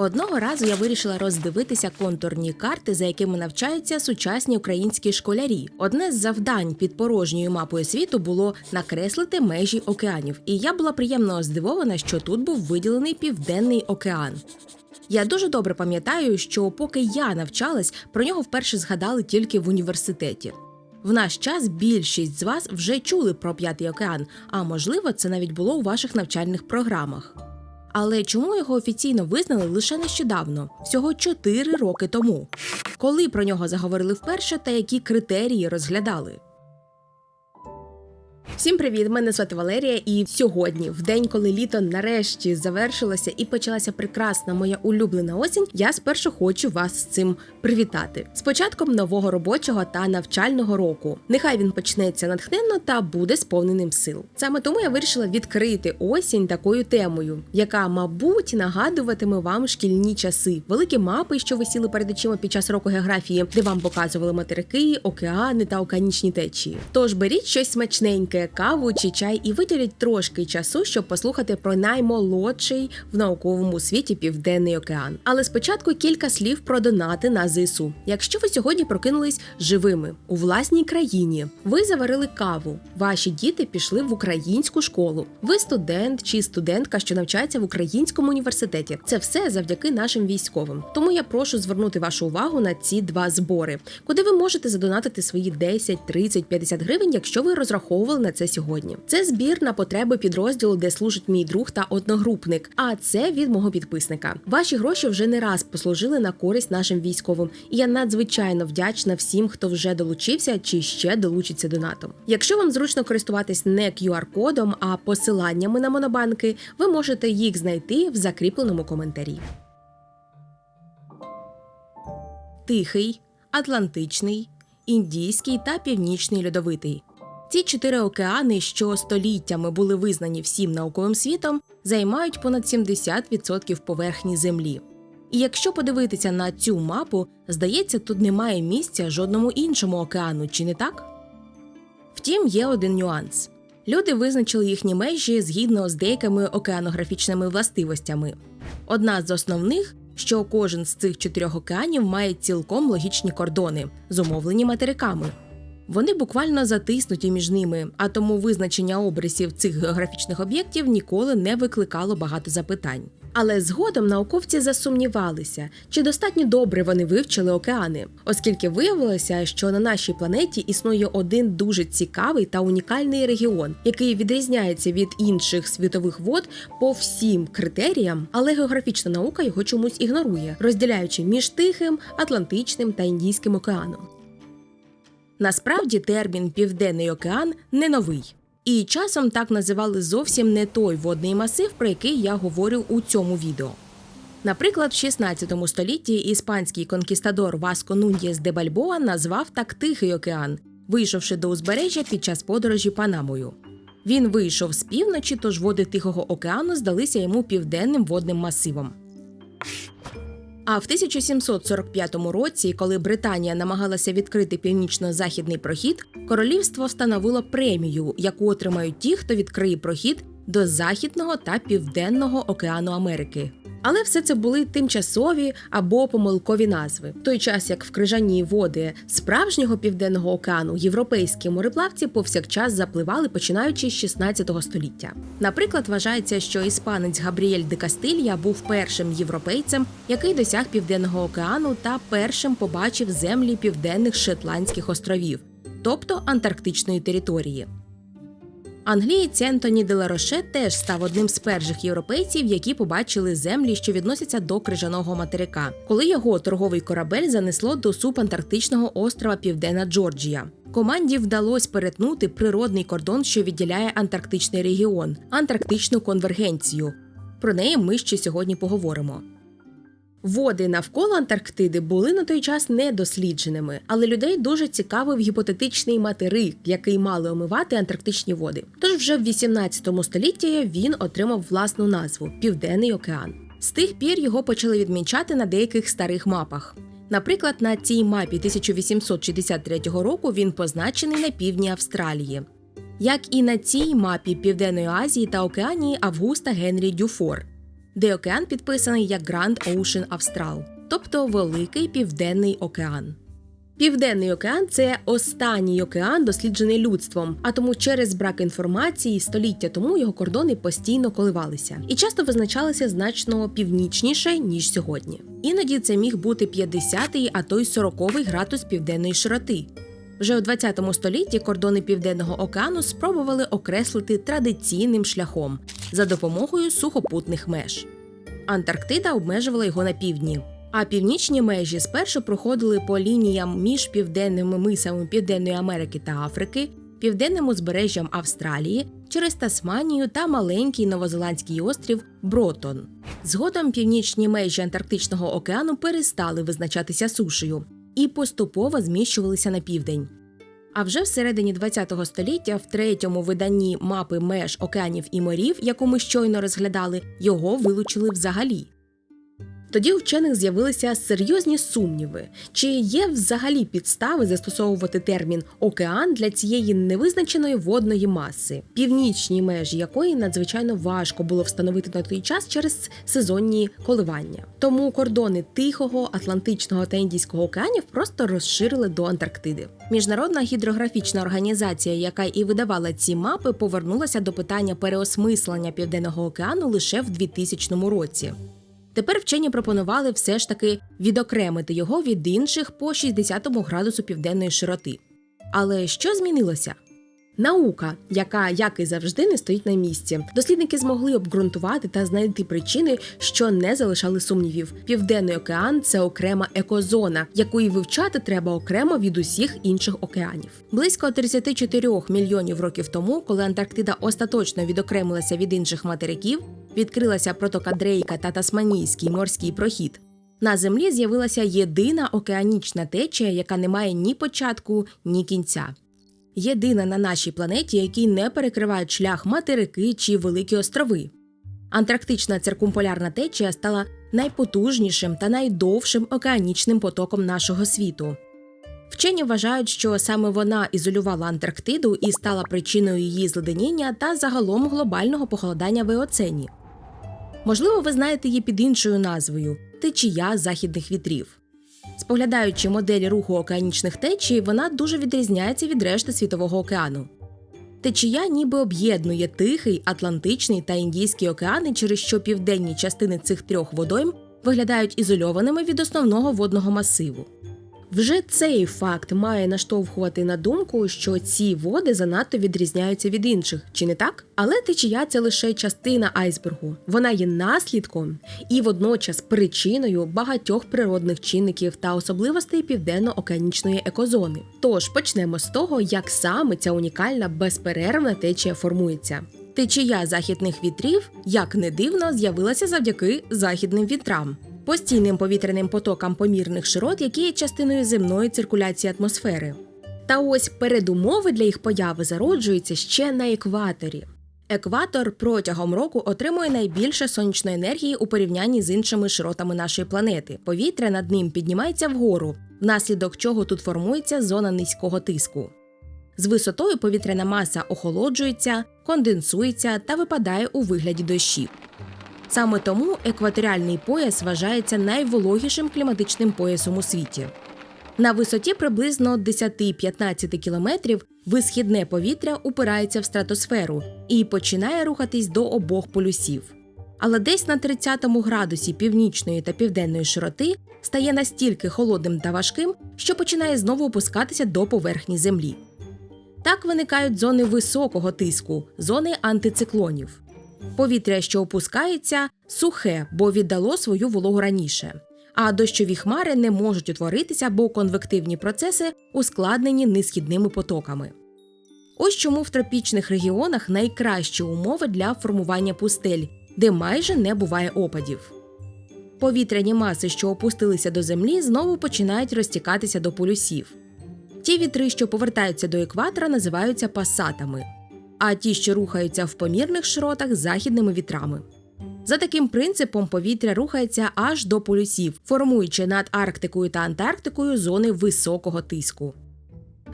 Одного разу я вирішила роздивитися контурні карти, за якими навчаються сучасні українські школярі. Одне з завдань під порожньою мапою світу було накреслити межі океанів, і я була приємно здивована, що тут був виділений південний океан. Я дуже добре пам'ятаю, що поки я навчалась, про нього вперше згадали тільки в університеті. В наш час більшість з вас вже чули про п'ятий океан, а можливо, це навіть було у ваших навчальних програмах. Але чому його офіційно визнали лише нещодавно, всього 4 роки тому? Коли про нього заговорили вперше та які критерії розглядали? Всім привіт! Мене звати Валерія, і сьогодні, в день, коли літо нарешті завершилося і почалася прекрасна моя улюблена осінь, я спершу хочу вас з цим привітати з початком нового робочого та навчального року. Нехай він почнеться натхненно та буде сповненим сил. Саме тому я вирішила відкрити осінь такою темою, яка, мабуть, нагадуватиме вам шкільні часи, великі мапи, що висіли перед очима під час року географії, де вам показували материки, океани та океанічні течії. Тож беріть щось смачненьке, каву чи чай і виділіть трошки часу, щоб послухати про наймолодший в науковому світі південний океан. Але спочатку кілька слів про донати на ЗСУ. Якщо ви сьогодні прокинулись живими у власній країні, ви заварили каву, ваші діти пішли в українську школу. Ви студент чи студентка, що навчається в українському університеті. Це все завдяки нашим військовим. Тому я прошу звернути вашу увагу на ці два збори, куди ви можете задонатити свої 10, 30, 50 гривень, якщо ви розраховували на це сьогодні. Це збір на потреби підрозділу, де служить мій друг та одногрупник. А це від мого підписника. Ваші гроші вже не раз послужили на користь нашим військовим, і я надзвичайно вдячна всім, хто вже долучився чи ще долучиться донатом. Якщо вам зручно користуватись не QR-кодом, а посиланнями на монобанки, ви можете їх знайти в закріпленому коментарі. Тихий, Атлантичний, Індійський та Північний льодовитий. Ці чотири океани, що століттями були визнані всім науковим світом, займають понад 70% поверхні Землі. І якщо подивитися на цю мапу, здається, тут немає місця жодному іншому океану, чи не так? Втім, є один нюанс. Люди визначили їхні межі згідно з деякими океанографічними властивостями. Одна з основних, що кожен з цих чотирьох океанів має цілком логічні кордони, зумовлені материками. Вони буквально затиснуті між ними, а тому визначення обрисів цих географічних об'єктів ніколи не викликало багато запитань. Але згодом науковці засумнівалися, чи достатньо добре вони вивчили океани, оскільки виявилося, що на нашій планеті існує один дуже цікавий та унікальний регіон, який відрізняється від інших світових вод по всім критеріям, але географічна наука його чомусь ігнорує, розділяючи між Тихим, Атлантичним та Індійським океаном. Насправді термін Південний океан не новий. І часом так називали зовсім не той водний масив, про який я говорю у цьому відео. Наприклад, в 16 столітті іспанський конкістадор Васко Нуньєс де Бальбоа назвав так Тихий океан, вийшовши до узбережжя під час подорожі Панамою. Він вийшов з півночі, тож води Тихого океану здалися йому південним водним масивом. А в 1745 році, коли Британія намагалася відкрити північно-західний прохід, королівство встановило премію, яку отримають ті, хто відкриє прохід до Західного та Південного океану Америки. Але все це були тимчасові або помилкові назви. В той час, як в крижані води справжнього південного океану європейські мореплавці повсякчас запливали починаючи з 16 століття. Наприклад, вважається, що іспанець Габріель де Кастилья був першим європейцем, який досяг південного океану та першим побачив землі південних Шотландських островів, тобто Антарктичної території. Англієць Ентоні Делароше теж став одним з перших європейців, які побачили землі, що відносяться до крижаного материка, коли його торговий корабель занесло до субантарктичного острова Південна Джорджія. Команді вдалося перетнути природний кордон, що відділяє Антарктичний регіон, антарктичну конвергенцію. Про неї ми ще сьогодні поговоримо. Води навколо Антарктиди були на той час недослідженими, але людей дуже цікавив гіпотетичний материк, який мали омивати антарктичні води. Тож вже в 18 столітті він отримав власну назву Південний океан. З тих пір його почали відмічати на деяких старих мапах. Наприклад, на цій мапі 1863 року він позначений на півдні Австралії. Як і на цій мапі Південної Азії та Океанії Августа Генрі Дюфор. Де океан підписаний як Grand Ocean Austral, тобто Великий Південний океан. Південний океан це останній океан, досліджений людством, а тому через брак інформації століття тому його кордони постійно коливалися і часто визначалися значно північніше ніж сьогодні. Іноді це міг бути 50-й, а то й 40-й градус південної широти. Вже у 20 столітті кордони Південного океану спробували окреслити традиційним шляхом за допомогою сухопутних меж. Антарктида обмежувала його на півдні. А північні межі спершу проходили по лініям між південними мисами Південної Америки та Африки, південним узбережжям Австралії через Тасманію та маленький новозеландський острів Бротон. Згодом північні межі Антарктичного океану перестали визначатися сушею і поступово зміщувалися на південь. А вже всередині ХХ століття, в третьому виданні мапи меж океанів і морів, яку ми щойно розглядали, його вилучили взагалі. Тоді у вчених з'явилися серйозні сумніви, чи є взагалі підстави застосовувати термін океан для цієї невизначеної водної маси, північні межі якої надзвичайно важко було встановити на той час через сезонні коливання. Тому кордони Тихого, Атлантичного та Індійського океанів просто розширили до Антарктиди. Міжнародна гідрографічна організація, яка і видавала ці мапи, повернулася до питання переосмислення Південного океану лише в 2000 році. Тепер вчені пропонували все ж таки відокремити його від інших по 60 градусу південної широти. Але що змінилося? Наука, яка, як і завжди, не стоїть на місці. Дослідники змогли обґрунтувати та знайти причини, що не залишали сумнівів. Південний океан це окрема екозона, яку і вивчати треба окремо від усіх інших океанів. Близько 34 мільйонів років тому, коли Антарктида остаточно відокремилася від інших материків, відкрилася протока Дрейка та Тасманійський морський прохід. На землі з'явилася єдина океанічна течія, яка не має ні початку, ні кінця. Єдина на нашій планеті, якій не перекривають шлях материки чи великі острови. Антарктична циркумполярна течія стала найпотужнішим та найдовшим океанічним потоком нашого світу. Вчені вважають, що саме вона ізолювала Антарктиду і стала причиною її зледеніння та загалом глобального похолодання в еоцені. Можливо, ви знаєте її під іншою назвою течія західних вітрів. Споглядаючи модель руху океанічних течій, вона дуже відрізняється від решти світового океану. Течія ніби об'єднує Тихий, Атлантичний та Індійський океани, через що південні частини цих трьох водойм виглядають ізольованими від основного водного масиву. Вже цей факт має наштовхувати на думку, що ці води занадто відрізняються від інших, чи не так? Але течія це лише частина айсбергу. Вона є наслідком і водночас причиною багатьох природних чинників та особливостей південно-океанічної екозони. Тож почнемо з того, як саме ця унікальна безперервна течія формується. Течія західних вітрів, як не дивно, з'явилася завдяки західним вітрам постійним повітряним потокам помірних широт, які є частиною земної циркуляції атмосфери. Та ось передумови для їх появи зароджуються ще на екваторі. Екватор протягом року отримує найбільше сонячної енергії у порівнянні з іншими широтами нашої планети. Повітря над ним піднімається вгору, внаслідок чого тут формується зона низького тиску. З висотою повітряна маса охолоджується, конденсується та випадає у вигляді дощів. Саме тому екваторіальний пояс вважається найвологішим кліматичним поясом у світі. На висоті приблизно 10-15 кілометрів висхідне повітря упирається в стратосферу і починає рухатись до обох полюсів. Але десь на 30 градусі північної та південної широти стає настільки холодним та важким, що починає знову опускатися до поверхні землі. Так виникають зони високого тиску, зони антициклонів. Повітря, що опускається, сухе, бо віддало свою вологу раніше. А дощові хмари не можуть утворитися, бо конвективні процеси ускладнені низхідними потоками. Ось чому в тропічних регіонах найкращі умови для формування пустель, де майже не буває опадів. Повітряні маси, що опустилися до землі, знову починають розтікатися до полюсів. Ті вітри, що повертаються до екватора, називаються пасатами а ті, що рухаються в помірних широтах західними вітрами. За таким принципом повітря рухається аж до полюсів, формуючи над Арктикою та Антарктикою зони високого тиску.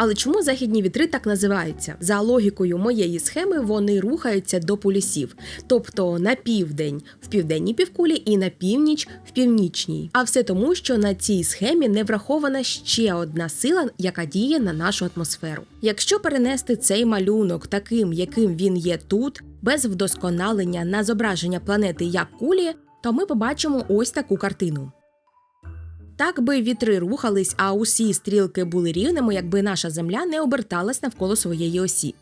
Але чому західні вітри так називаються? За логікою моєї схеми вони рухаються до полюсів, тобто на південь в південній півкулі і на північ в північній. А все тому, що на цій схемі не врахована ще одна сила, яка діє на нашу атмосферу. Якщо перенести цей малюнок таким, яким він є тут, без вдосконалення на зображення планети як кулі, то ми побачимо ось таку картину. Так би вітри рухались, а усі стрілки були рівними, якби наша земля не оберталась навколо своєї осі.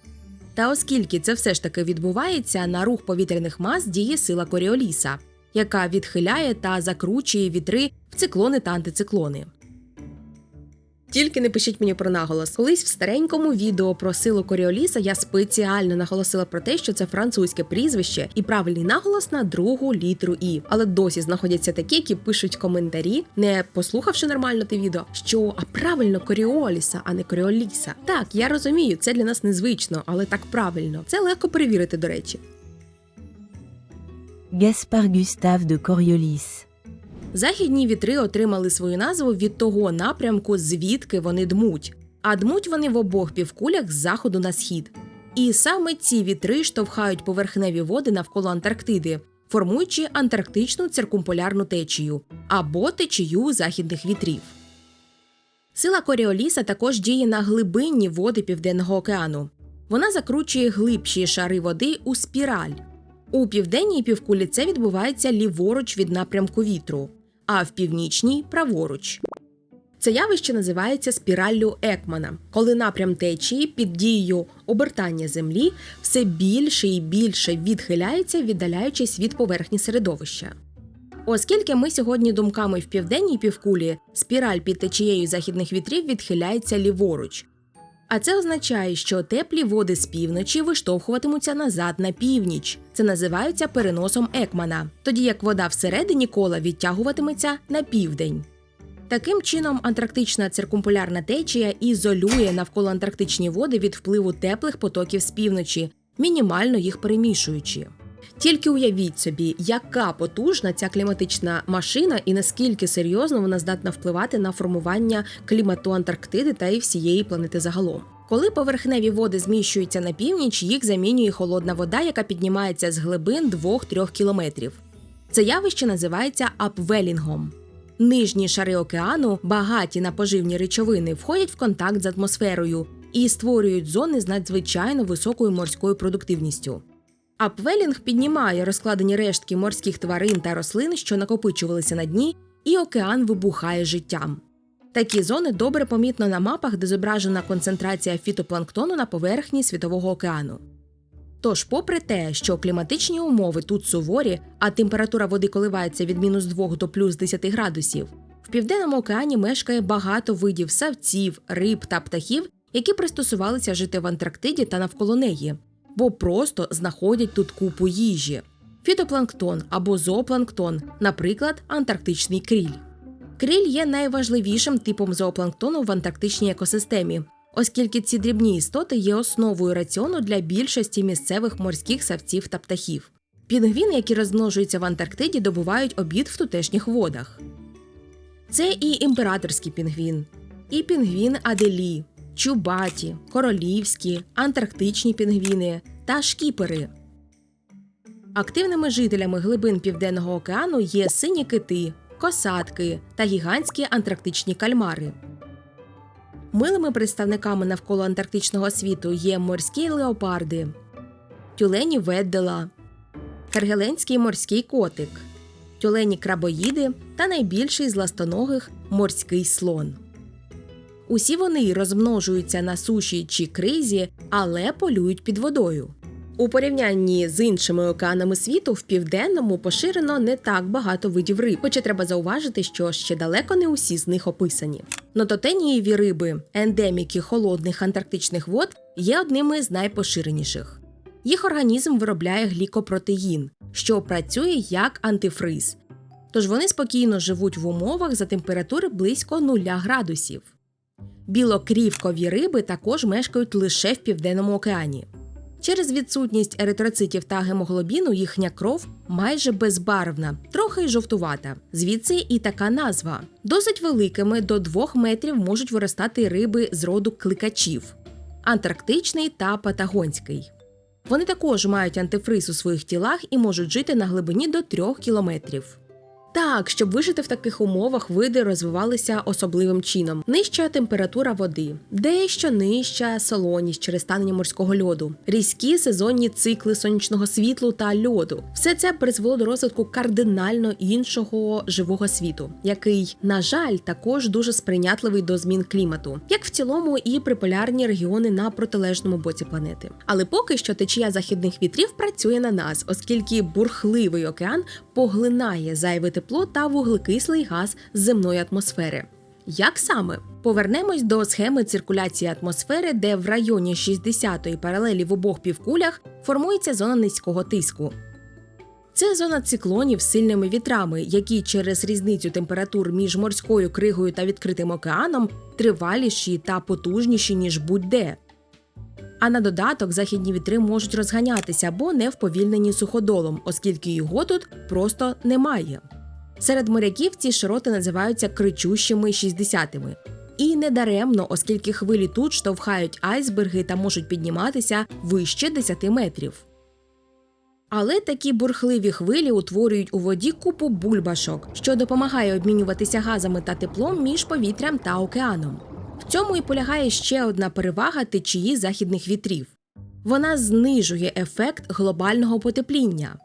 Та оскільки це все ж таки відбувається, на рух повітряних мас діє сила Коріоліса, яка відхиляє та закручує вітри в циклони та антициклони. Тільки не пишіть мені про наголос. Колись в старенькому відео про силу Коріоліса я спеціально наголосила про те, що це французьке прізвище і правильний наголос на другу літеру І. Але досі знаходяться такі, які пишуть коментарі, не послухавши нормально те відео, що а правильно Коріоліса, а не Коріоліса. Так, я розумію, це для нас незвично, але так правильно. Це легко перевірити, до речі. Gaspard Gustave de Coriolis. Західні вітри отримали свою назву від того напрямку, звідки вони дмуть. А дмуть вони в обох півкулях з заходу на схід. І саме ці вітри штовхають поверхневі води навколо Антарктиди, формуючи антарктичну циркумполярну течію або течію західних вітрів. Сила Коріоліса також діє на глибинні води Південного океану. Вона закручує глибші шари води у спіраль. У південній півкулі це відбувається ліворуч від напрямку вітру, а в північній праворуч. Це явище називається спіраллю Екмана, коли напрям течії під дією обертання землі все більше і більше відхиляється, віддаляючись від поверхні середовища. Оскільки ми сьогодні думками в південній півкулі, спіраль під течією західних вітрів відхиляється ліворуч. А це означає, що теплі води з півночі виштовхуватимуться назад на північ. Це називається переносом Екмана, тоді як вода всередині кола відтягуватиметься на південь. Таким чином, антарктична циркумполярна течія ізолює навколо антарктичні води від впливу теплих потоків з півночі, мінімально їх перемішуючи. Тільки уявіть собі, яка потужна ця кліматична машина і наскільки серйозно вона здатна впливати на формування клімату Антарктиди та й всієї планети загалом. Коли поверхневі води зміщуються на північ, їх замінює холодна вода, яка піднімається з глибин 2-3 кілометрів. Це явище називається апвелінгом. Нижні шари океану, багаті на поживні речовини, входять в контакт з атмосферою і створюють зони з надзвичайно високою морською продуктивністю. Апвелінг піднімає розкладені рештки морських тварин та рослин, що накопичувалися на дні, і океан вибухає життям. Такі зони добре помітно на мапах, де зображена концентрація фітопланктону на поверхні Світового океану. Тож, попри те, що кліматичні умови тут суворі, а температура води коливається від мінус 2 до плюс 10 градусів, в південному океані мешкає багато видів савців, риб та птахів, які пристосувалися жити в Антарктиді та навколо неї, бо просто знаходять тут купу їжі. Фітопланктон або зоопланктон, наприклад, антарктичний кріль. Кріль є найважливішим типом зоопланктону в антарктичній екосистемі, оскільки ці дрібні істоти є основою раціону для більшості місцевих морських савців та птахів. Пінгвіни, які розмножуються в Антарктиді, добувають обід в тутешніх водах. Це і імператорський пінгвін, і пінгвін Аделі, чубаті, королівські, антарктичні пінгвіни та шкіпери. Активними жителями глибин Південного океану є сині кити, косатки та гігантські антарктичні кальмари. Милими представниками навколо антарктичного світу є морські леопарди, тюлені веддела, хергеленський морський котик, тюлені крабоїди та найбільший з ластоногих морський слон. Усі вони розмножуються на суші чи кризі, але полюють під водою. У порівнянні з іншими океанами світу в південному поширено не так багато видів риб, хоча треба зауважити, що ще далеко не усі з них описані. Нототенієві риби, ендеміки холодних антарктичних вод, є одними з найпоширеніших. Їх організм виробляє глікопротеїн, що працює як антифриз. Тож вони спокійно живуть в умовах за температури близько 0 градусів. Білокрівкові риби також мешкають лише в південному океані. Через відсутність еритроцитів та гемоглобіну їхня кров майже безбарвна, трохи жовтувата. Звідси і така назва. Досить великими до 2 метрів можуть виростати риби з роду кликачів антарктичний та патагонський. Вони також мають антифриз у своїх тілах і можуть жити на глибині до 3 кілометрів. Так, щоб вижити в таких умовах, види розвивалися особливим чином: нижча температура води, дещо нижча солоність через станення морського льоду, різкі сезонні цикли сонячного світлу та льоду. Все це призвело до розвитку кардинально іншого живого світу, який, на жаль, також дуже сприйнятливий до змін клімату, як в цілому і приполярні регіони на протилежному боці планети. Але поки що течія західних вітрів працює на нас, оскільки бурхливий океан поглинає зайве тепло та вуглекислий газ з земної атмосфери. Як саме? Повернемось до схеми циркуляції атмосфери, де в районі 60-ї паралелі в обох півкулях формується зона низького тиску. Це зона циклонів з сильними вітрами, які через різницю температур між морською кригою та відкритим океаном триваліші та потужніші, ніж будь-де. А на додаток західні вітри можуть розганятися або не вповільнені суходолом, оскільки його тут просто немає. Серед моряків ці широти називаються кричущими 60-ми. І не даремно, оскільки хвилі тут штовхають айсберги та можуть підніматися вище 10 метрів. Але такі бурхливі хвилі утворюють у воді купу бульбашок, що допомагає обмінюватися газами та теплом між повітрям та океаном. В цьому і полягає ще одна перевага течії західних вітрів. Вона знижує ефект глобального потепління.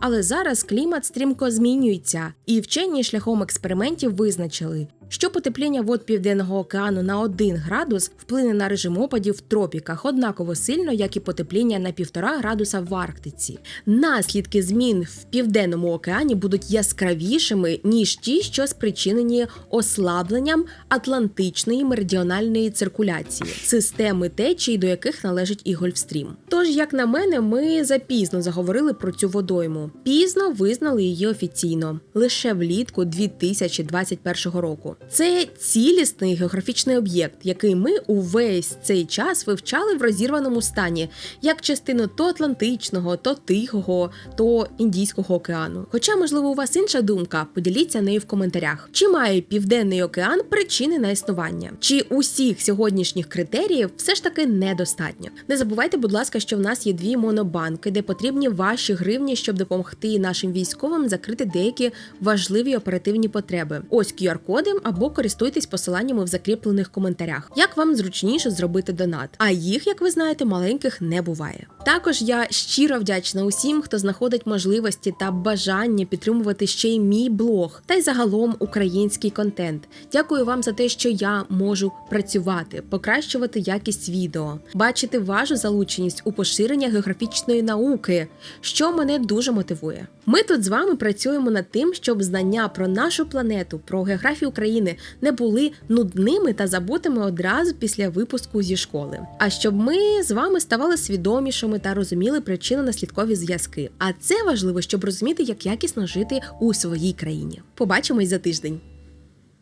Але зараз клімат стрімко змінюється, і вчені шляхом експериментів визначили, що потепління вод Південного океану на 1 градус вплине на режим опадів в тропіках однаково сильно, як і потепління на 1,5 градуса в Арктиці. Наслідки змін в південному океані будуть яскравішими ніж ті, що спричинені ослабленням атлантичної меридіональної циркуляції, системи течій, до яких належить і Гольфстрім. Тож, як на мене, ми запізно заговорили про цю водойму. Пізно визнали її офіційно лише влітку 2021 року. Це цілісний географічний об'єкт, який ми увесь цей час вивчали в розірваному стані, як частину то Атлантичного, то Тихого, то Індійського океану. Хоча, можливо, у вас інша думка, поділіться нею в коментарях. Чи має Південний океан причини на існування? Чи усіх сьогоднішніх критеріїв все ж таки недостатньо? Не забувайте, будь ласка, що в нас є дві монобанки, де потрібні ваші гривні, щоб допомогти нашим військовим закрити деякі важливі оперативні потреби. Ось QR-коди або користуйтесь посиланнями в закріплених коментарях. Як вам зручніше зробити донат? А їх, як ви знаєте, маленьких не буває. Також я щиро вдячна усім, хто знаходить можливості та бажання підтримувати ще й мій блог та й загалом український контент. Дякую вам за те, що я можу працювати, покращувати якість відео, бачити вашу залученість у поширення географічної науки, що мене дуже мотивує. Ми тут з вами працюємо над тим, щоб знання про нашу планету, про географію України не були нудними та забутими одразу після випуску зі школи. А щоб ми з вами ставали свідомішими та розуміли причини наслідкові зв'язки. А це важливо, щоб розуміти, як якісно жити у своїй країні. Побачимось за тиждень.